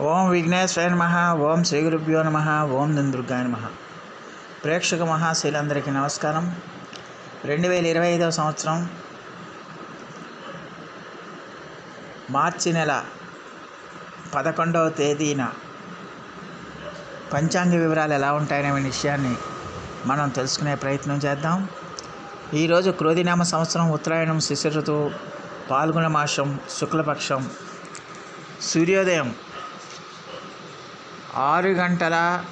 ఓం విఘ్నేశ్వర నమ ఓం శ్రీ గురుభ్యో నమ ఓం దుర్గాయ నమ. ప్రేక్షక మహాశీలందరికీ నమస్కారం. రెండు వేల ఇరవై ఐదవ సంవత్సరం మార్చి నెల పదకొండవ తేదీన పంచాంగ వివరాలు ఎలా ఉంటాయనే విషయాన్ని మనం తెలుసుకునే ప్రయత్నం చేద్దాం. ఈరోజు క్రోధినామ సంవత్సరం ఉత్తరాయణం శిశిర పాల్గొన మాసం శుక్లపక్షం సూర్యోదయం ఆరు గంటల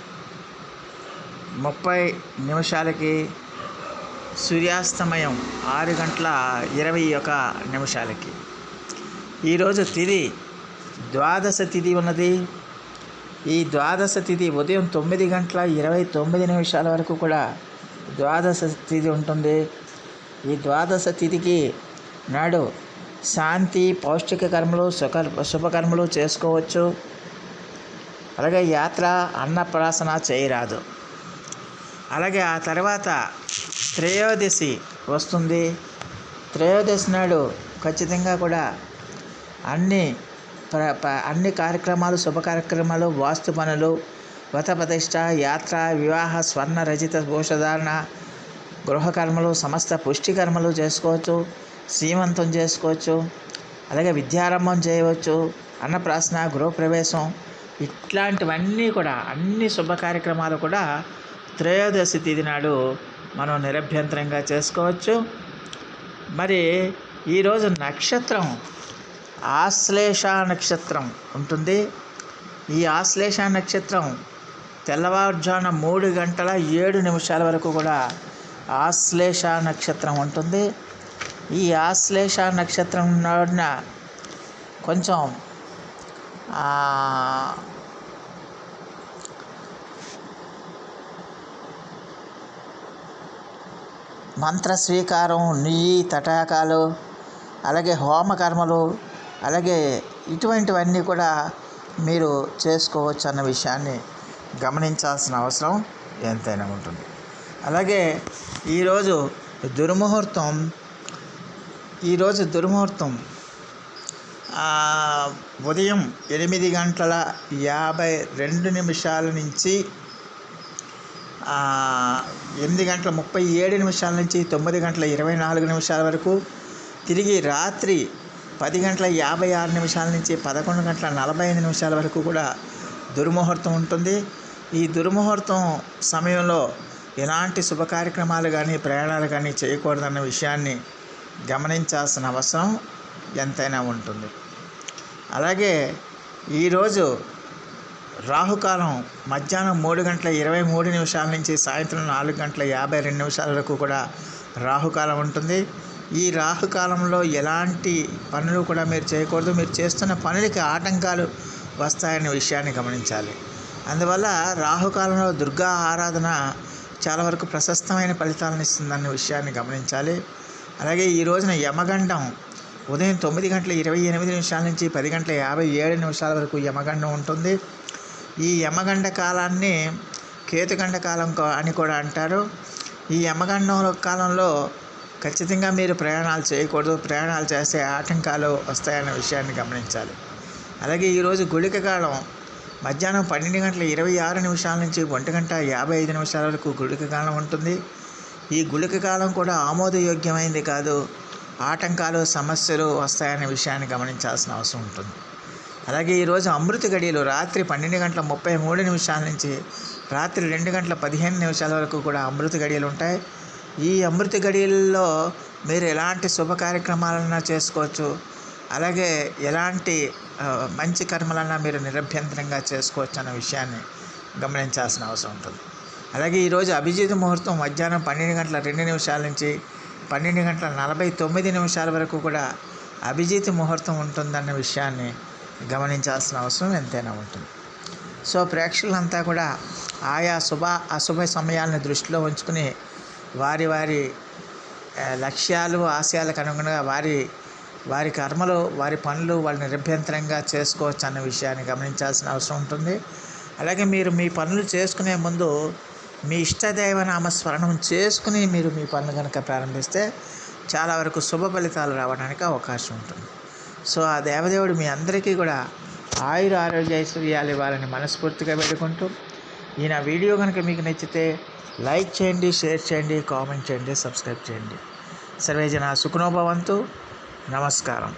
ముప్పై నిమిషాలకి సూర్యాస్తమయం ఆరు గంటల ఇరవై ఒక నిమిషాలకి. ఈరోజు తిథి ద్వాదశ తిథి ఉన్నది. ఈ ద్వాదశ తిథి ఉదయం తొమ్మిది గంటల ఇరవై తొమ్మిది నిమిషాల వరకు కూడా ద్వాదశ తిథి ఉంటుంది. ఈ ద్వాదశ తిథికి నాడు శాంతి పౌష్టిక కర్మలు సుఖ శుభకర్మలు చేసుకోవచ్చు. అలాగే యాత్ర అన్నప్రాసన చేయరాదు. అలాగే ఆ తర్వాత త్రయోదశి వస్తుంది. త్రయోదశి నాడు ఖచ్చితంగా కూడా అన్ని ప్ర ప- అన్ని కార్యక్రమాలు శుభ కార్యక్రమాలు వాస్తు పనులు వ్రత ప్రతిష్ట యాత్ర వివాహ స్వర్ణ రచిత భూషధారణ గృహకర్మలు సమస్త పుష్టికర్మలు చేసుకోవచ్చు సీమంతం చేసుకోవచ్చు అలాగే విద్యారంభం చేయవచ్చు అన్నప్రాసన గృహప్రవేశం ఇట్లాంటివన్నీ కూడా అన్ని శుభ కార్యక్రమాలు కూడా త్రయోదశి తిథి నాడు మనం నిరభ్యంతరంగా చేసుకోవచ్చు. మరి ఈరోజు నక్షత్రం ఆశ్లేష నక్షత్రం ఉంటుంది. ఈ ఆశ్లేష నక్షత్రం తెల్లవారుజామున మూడు గంటల ఏడు నిమిషాల వరకు కూడా ఆశ్లేష నక్షత్రం ఉంటుంది. ఈ ఆశ్లేష నక్షత్రం నాడున కొంచెం మంత్ర స్వీకారం నెయ్యి తటాకాలు అలాగే హోమకర్మలు అలాగే ఇటువంటివన్నీ కూడా మీరు చేసుకోవచ్చు అన్న విషయాన్ని గమనించాల్సిన అవసరం ఎంతైనా ఉంటుంది. అలాగే ఈరోజు దుర్ముహూర్తం ఈరోజు దుర్ముహూర్తం ఉదయం ఎనిమిది గంటల యాభై రెండు నిమిషాల నుంచి ఎనిమిది గంటల ముప్పై ఏడు నిమిషాల నుంచి తొమ్మిది గంటల ఇరవై నాలుగు నిమిషాల వరకు తిరిగి రాత్రి పది గంటల యాభై ఆరు నిమిషాల నుంచి పదకొండు గంటల నలభై ఐదు నిమిషాల వరకు కూడా దుర్ముహూర్తం ఉంటుంది. ఈ దుర్ముహూర్తం సమయంలో ఎలాంటి శుభ కార్యక్రమాలు కానీ ప్రయాణాలు కానీ చేయకూడదన్న విషయాన్ని గమనించాల్సిన అవసరం. ఎంతైనా ఉంటుంది. అలాగే ఈరోజు రాహుకాలం మధ్యాహ్నం మూడు గంటల ఇరవై మూడు నిమిషాల నుంచి సాయంత్రం నాలుగు గంటల యాభై రెండు నిమిషాల వరకు కూడా రాహుకాలం ఉంటుంది. ఈ రాహుకాలంలో ఎలాంటి పనులు కూడా మీరు చేయకూడదు. మీరు చేస్తున్న పనులకి ఆటంకాలు వస్తాయనే విషయాన్ని గమనించాలి. అందువల్ల రాహుకాలంలో దుర్గా ఆరాధన చాలా వరకు ప్రశస్తమైన ఫలితాలను ఇస్తుందన్న విషయాన్ని గమనించాలి. అలాగే ఈ రోజున యమగండం ఉదయం తొమ్మిది గంటల ఇరవై ఎనిమిది నిమిషాల నుంచి పది గంటల యాభై ఏడు నిమిషాల వరకు యమగండం ఉంటుంది. ఈ యమగండ కాలాన్ని కేతుగండ కాలం అని కూడా అంటారు. ఈ యమగండం కాలంలో ఖచ్చితంగా మీరు ప్రయాణాలు చేయకూడదు. ప్రయాణాలు చేస్తే ఆటంకాలు వస్తాయన్న విషయాన్ని గమనించాలి. అలాగే ఈరోజు గుళిక కాలం మధ్యాహ్నం పన్నెండు గంటల ఇరవై ఆరు నిమిషాల నుంచి ఒంటి గంట యాభై ఐదు నిమిషాల వరకు గుళిక కాలం ఉంటుంది. ఈ గుళిక కాలం కూడా ఆమోదయోగ్యమైంది కాదు. ఆటంకాలు సమస్యలు వస్తాయనే విషయాన్ని గమనించాల్సిన అవసరం ఉంటుంది. అలాగే ఈరోజు అమృత గడియలు రాత్రి పన్నెండు గంటల ముప్పై మూడు నిమిషాల నుంచి రాత్రి రెండు గంటల పదిహేను నిమిషాల వరకు కూడా అమృత గడియలు ఉంటాయి. ఈ అమృత గడియల్లో మీరు ఎలాంటి శుభ కార్యక్రమాలన్నా చేసుకోవచ్చు. అలాగే ఎలాంటి మంచి కర్మలన్నా మీరు నిరభ్యంతరంగా చేసుకోవచ్చు అన్న విషయాన్ని గమనించాల్సిన అవసరం ఉంటుంది. అలాగే ఈరోజు అభిజిత్ ముహూర్తం మధ్యాహ్నం పన్నెండు గంటల రెండు నిమిషాల నుంచి పన్నెండు గంటల నలభై తొమ్మిది నిమిషాల వరకు కూడా అభిజిత్ ముహూర్తం ఉంటుందన్న విషయాన్ని గమనించాల్సిన అవసరం ఎంతైనా ఉంటుంది. సో ప్రేక్షకులంతా కూడా ఆయా శుభ అశుభ సమయాలను దృష్టిలో ఉంచుకుని వారి వారి లక్ష్యాలు ఆశయాలకు అనుగుణంగా వారి వారి కర్మలు వారి పనులు వాళ్ళు నిరభ్యంతరంగా చేసుకోవచ్చు అన్న విషయాన్ని గమనించాల్సిన అవసరం ఉంటుంది. అలాగే మీరు మీ పనులు చేసుకునే ముందు మీ ఇష్టదైవ నామస్మరణం చేసుకుని మీరు మీ పనులు కనుక ప్రారంభిస్తే చాలా వరకు శుభ ఫలితాలు రావడానికి అవకాశం ఉంటుంది. సో ఆ దేవదేవుడు మీ అందరికీ కూడా ఆయుర ఆరోగ్య ఐశ్వర్యాలు ఇవ్వాలని మనస్ఫూర్తిగా పెట్టుకుంటూ ఈ నా వీడియో కనుక మీకు నచ్చితే లైక్ చేయండి షేర్ చేయండి కామెంట్ చేయండి సబ్స్క్రైబ్ చేయండి. సర్వేజన సుఖనోభవంతు నమస్కారం.